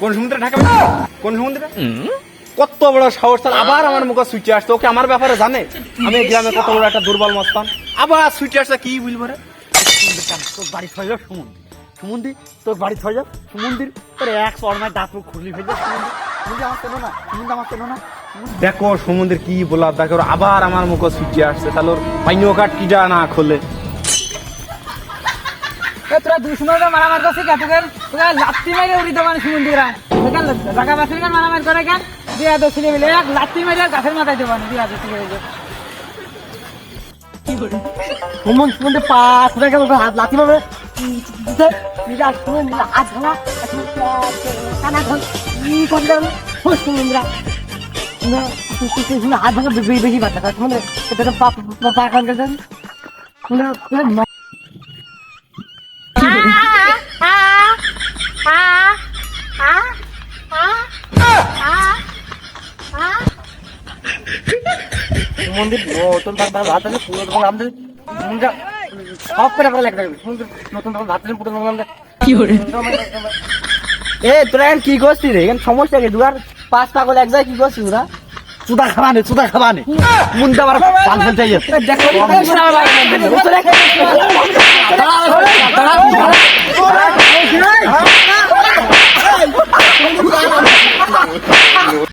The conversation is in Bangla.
কোন সমুদ্রে ঢাকা কোন সমুদ্রে? কত বড় সাহস আবার আমার মুখে সুইচে আসছে। ওকে আমার ব্যাপারে জানে? আমি গ্রামে কত বড় একটা দুর্বল মস্তান। আবার সুইচে আসছে, কি বুঝব রে? তোর বাড়ি ছয় যাও সমুদ্র। সমুদ্রি, তোর বাড়ি ছয় যাও সমুদ্র, তোর এক শর্মায় দাঁত খুলি ফেলবে সমুদ্র দেখো সমুদ্রের কি বলার দেখো, আবার আমার মুখে সুইচে আসছে। তাহলে ওর পাইনিও কাঠ কিটা না খোলে। তোরা সময় মারামার করছিস কে তোকে তোকে লাত্তি মারে উড়ি দেবান সমুদ্রা তোকে জায়গা বাসির কেন মারামার করে কেন দিয়া দো ছেলে মিলে এক লাত্তি মারে গাছের মাথায় দেবান দিয়া দো ছেলে মিলে পা হাত কানা কি বেশি বাচ্চা কান মন্দির নতুন ভাত আছে পুরো তখন আমাদের সব করে লেখা সমুদ্র নতুন তখন ভাত আছে পুরো তখন আমাদের এ তোরা এখন কি করছিস রে? এখানে সমস্যা কি? দুয়ার পাঁচ পাগল এক জায়গায় কি করছিস তোরা চুদা খাবানে চুদা খাবানে। মুন্ডা আবার পান ফেলতে যাচ্ছে দেখো